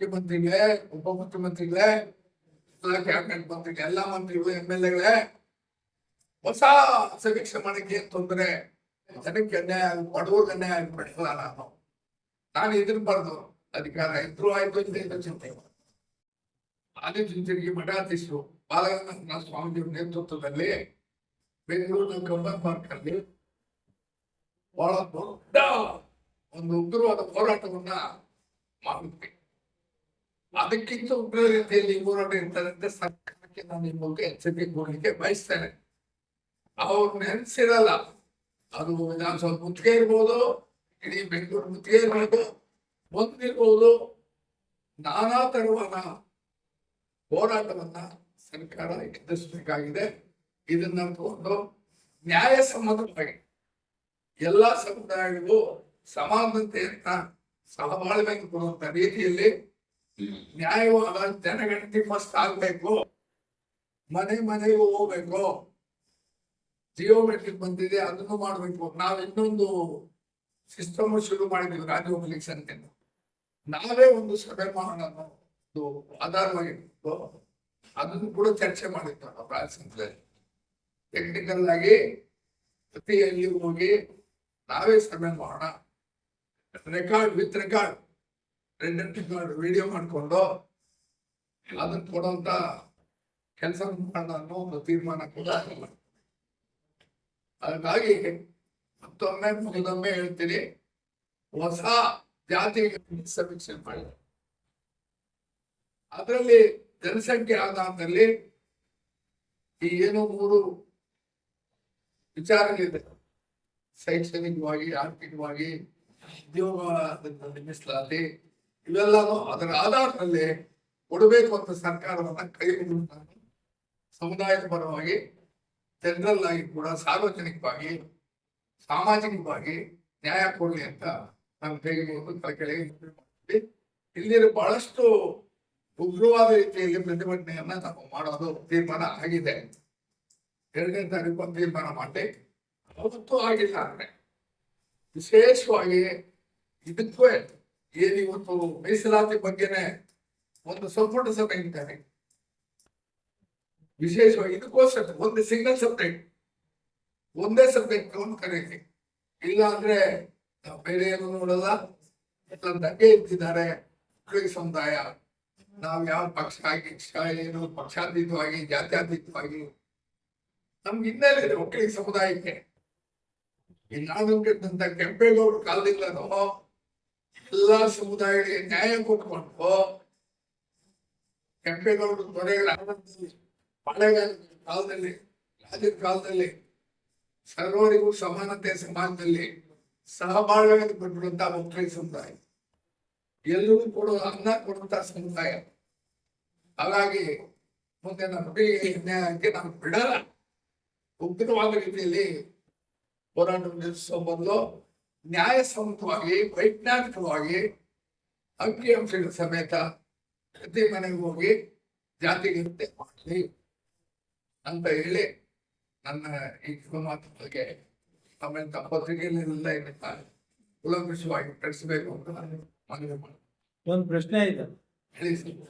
ಮುಖ್ಯಮಂತ್ರಿಗಳೇ ಉಪಮುಖ್ಯಮಂತ್ರಿಗಳೇ ಕ್ಯಾಬಿನೆಟ್ ಮಂತ್ರಿಗಳು, ಎಲ್ಲಾ ಮಂತ್ರಿಗಳು, ಎಂ ಎಲ್ ಎಗಳೇ, ಹೊಸ ಸಮೀಕ್ಷೆ ಮಾಡಕ್ಕೆ ಏನ್ ತೊಂದರೆ? ಜನಕ್ಕೆ ಅನ್ಯಾಯ ಬಡವ್ರಿಗೆ ಅನ್ಯಾಯ ಆಗ್ಬಿಡಲ್ಲ ನಾನು ನಾನು ಎದುರ್ಬಾರ್ದು ಅಧಿಕಾರ ಇದ್ರು ಆಯ್ತು ಇಲ್ಲದೆ ಇದ್ರು ಚಿಂತೆ ಇಲ್ಲ. ಆದಿಚುಂಚನಗಿರಿ ಮಠಾಧೀಶರು ಬಾಲಗಂಗಾಧರ ಸ್ವಾಮೀಜಿಯವರ ನೇತೃತ್ವದಲ್ಲಿ ಬೆಂಗಳೂರಿನ ಕಬ್ಬನ್ ಪಾರ್ಕ್ ಅಲ್ಲಿ ಬಹಳ ದೊಡ್ಡ ಒಂದು ಉಗ್ರವಾದ ಹೋರಾಟವನ್ನ ಮಾಡಿದ್ವಿ. ಅದಕ್ಕಿಂತ ಉಗ್ರ ರೀತಿಯಲ್ಲಿ ಹೋರಾಟ ಇರ್ತಾರೆ ಅಂತ ಸರ್ಕಾರಕ್ಕೆ ನಾನು ಈ ಮೂಲಕ ಎಚ್ಚರಿಕೆ ಕೊಡ್ಲಿಕ್ಕೆ ಬಯಸ್ತೇನೆ. ಅವ್ರು ನೆನೆಸಿರಲ್ಲ, ಅದು ವಿಧಾನಸೌಧ ಮುತ್ತಿಗೆ ಇರ್ಬೋದು, ಇಡೀ ಬೆಂಗಳೂರು ಮುತ್ತಿಗೆ ಇರ್ಬೋದು ಬಂದಿರ್ಬೋದು ನಾನಾ ತರವಾದ ಹೋರಾಟವನ್ನ ಸರ್ಕಾರ ಎದುರಿಸಬೇಕಾಗಿದೆ. ಇದನ್ನ ತಗೊಂಡು ನ್ಯಾಯಸಮ್ಮತವಾಗಿ ಎಲ್ಲಾ ಸಮುದಾಯಗಳಿಗೂ ಸಮಾನತೆಯನ್ನ ಸಹಬಾಳ್ವೆಗೆ ಕೊಡುವಂತ ರೀತಿಯಲ್ಲಿ ನ್ಯಾಯವಾದ ಜನಗಣತಿ ಫಸ್ಟ್ ಆಗ್ಬೇಕು. ಮನೆ ಮನೆಗೂ ಹೋಗ್ಬೇಕು. ಜಿಯೋಮೆಟ್ರಿಕ್ ಬಂದಿದೆ, ಅದನ್ನು ಮಾಡ್ಬೇಕು. ನಾವ್ ಇನ್ನೊಂದು ಸಿಸ್ಟಮ್ ಶುರು ಮಾಡಿದ್ವಿ ಮಿಲಿಕ್ಸ್ ಅಂತ ನಾವೇ ಒಂದು ಸಭೆ ಮಾಡೋಣ ಒಂದು ಆಧಾರವಾಗಿತ್ತು ಅದನ್ನು ಕೂಡ ಚರ್ಚೆ ಮಾಡಿದ್ದು ನಾವು ಟೆಕ್ನಿಕಲ್ ಆಗಿ ಪ್ರತಿಯಲ್ಲಿ ಹೋಗಿ ನಾವೇ ಸಭೆ ಮಾಡೋಣ. ರೆಕಾರ್ಡ್ ವಿತ್ ರೆಕಾರ್ಡ್ ರೆಡ್ ಮಾಡಿ ವಿಡಿಯೋ ಮಾಡಿಕೊಂಡು ಅದನ್ನು ಕೊಡುವಂತ ಕೆಲಸ ಮಾಡೋಣ ಅನ್ನೋ ಒಂದು ತೀರ್ಮಾನ ಕೂಡ ಆಗಲ್ಲ ಹಾಗಾಗಿ ಮತ್ತೊಮ್ಮೆ ಮುಗಿದೊಮ್ಮೆ ಹೇಳ್ತೀನಿ, ಹೊಸ ಜಾತಿ ಸಮೀಕ್ಷೆ ಮಾಡಿ. ಅದರಲ್ಲಿ ಜನಸಂಖ್ಯೆ ಆಧಾರದಲ್ಲಿ ಈ ಏನು ಮೂರು ವಿಚಾರಗಳಿದೆ. ಶೈಕ್ಷಣಿಕವಾಗಿ, ಆರ್ಥಿಕವಾಗಿ ಉದ್ಯೋಗ ಮೀಸಲಾತಿ ಇವೆಲ್ಲನೂ ಅದರ ಆಧಾರದಲ್ಲಿ ಕೊಡಬೇಕು ಅಂತ ಸರ್ಕಾರವನ್ನು ಕೈ ನಾನು ಸಮುದಾಯದ ಪರವಾಗಿ ಜನರಲ್ ಆಗಿ ಕೂಡ ಸಾರ್ವಜನಿಕವಾಗಿ, ಸಾಮಾಜಿಕವಾಗಿ ನ್ಯಾಯ ಕೊಡಲಿ ಅಂತ ನಾನು ಕೈಗೊಂಡು ಮುಗಿದು ಕೆಳಗೆ ಮನವಿ ಮಾಡ್ತೀವಿ. ಇಲ್ಲಿರೋ ಬಹಳಷ್ಟು ಉಗ್ರವಾದ ರೀತಿಯಲ್ಲಿ ಪ್ರತಿಭಟನೆಯನ್ನ ನಾವು ಮಾಡೋದು ತೀರ್ಮಾನ ಆಗಿದೆ. ಎರಡನೇ ತಾರೀಕು ತೀರ್ಮಾನ ಮಾಡಿ ಅವತ್ತು ಆಗಿಲ್ಲ ಅಂದ್ರೆ ವಿಶೇಷವಾಗಿ ಇದಕ್ಕೂ ಏನು ಇವತ್ತು ಮೀಸಲಾತಿ ಬಗ್ಗೆನೆ ಒಂದು ಸಂಪುಟ ಸಭೆ ಇದ್ದಾರೆ ವಿಶೇಷವಾಗಿ ಇದಕ್ಕೋಸ್ಕರ ಒಂದು ಸಿಂಗಲ್ ಸಬ್ಜೆಕ್ಟ್ ಒಂದೇ ಸಬ್ಜೆಕ್ಟ್ ಒಂದು ಕರೀತಿ ಇಲ್ಲ ಅಂದ್ರೆ ಬೇರೆ ಏನು ನೋಡಲ್ಲ. ದಂಗೆ ಮಕ್ಕಳಿಗೆ ಸಮುದಾಯ. ನಾವು ಯಾವ ಪಕ್ಷ ಆಗಿ ಏನು ಪಕ್ಷಾತೀತವಾಗಿ, ಜಾತ್ಯಾತೀತವಾಗಿ. ನಮ್ಗೆ ಹಿನ್ನೆಲೆ ಇದೆ ಒಕ್ಕಲಿಗ ಸಮುದಾಯಕ್ಕೆ. ನಾನು ಕಾಲದಿಂದ ಕೆಂಪೇಗೌಡ ಕಾಲದಿಂದಲೂ ಎಲ್ಲಾ ಸಮುದಾಯಗಳಿಗೆ ನ್ಯಾಯ ಕೊಟ್ಕೊಂಡು ಕೆಂಪೇಗೌಡ ದೊರೆಗಳ ಆಡಳಿತದಲ್ಲಿ ಪಾಳೆಗಾಲ ಕಾಲದಲ್ಲಿ ರಾಜರ ಕಾಲದಲ್ಲಿ ಸರ್ವರಿಗೂ ಸಮಾನತೆ ಸಮಾಜದಲ್ಲಿ ಸಹಬಾಳ್ವೆಯನ್ನು ಕೊಟ್ಟಿರುವಂತ ಒಕ್ಕಲಿಗ ಸಮುದಾಯ. ಎಲ್ಲರಿಗೂ ಕೊಡುವ ಅನ್ನ ಕೊಡುವಂತಹ ಸಮುದಾಯ. ಹಾಗಾಗಿ ಮುಂದೆ ಮಕ್ಕಳಿಗೆ ನ್ಯಾಯಕ್ಕೆ ನಾವು ಬಿಡಲ್ಲ. ಉಗ್ರವಾದ ರೀತಿಯಲ್ಲಿ ಹೋರಾಟ ನಡೆಸುವ ಬದಲು ನ್ಯಾಯಸಮ್ಮತವಾಗಿ ವೈಜ್ಞಾನಿಕವಾಗಿ ಅಂಕಿಅಂಶಗಳ ಸಮೇತ ಪ್ರತಿ ಮನೆಗೆ ಹೋಗಿ ಜಾತಿಗಿಂತೆ ಮಾಡಲಿ ಅಂತ ಹೇಳಿ ನನ್ನ ಈ ಮಾತುಗಳಿಗೆ ಆಮೇಲೆ ಪತ್ರಿಕೆಯಲ್ಲೆಲ್ಲ ಇದನ್ನ ಕುಲಂಕುಷವಾಗಿ ನಡೆಸಬೇಕು ಅಂತ ಮನವಿ ಮಾಡಿ ಒಂದು ಪ್ರಶ್ನೆ ಇದೆ ಹೇಳಿ ಸರ್.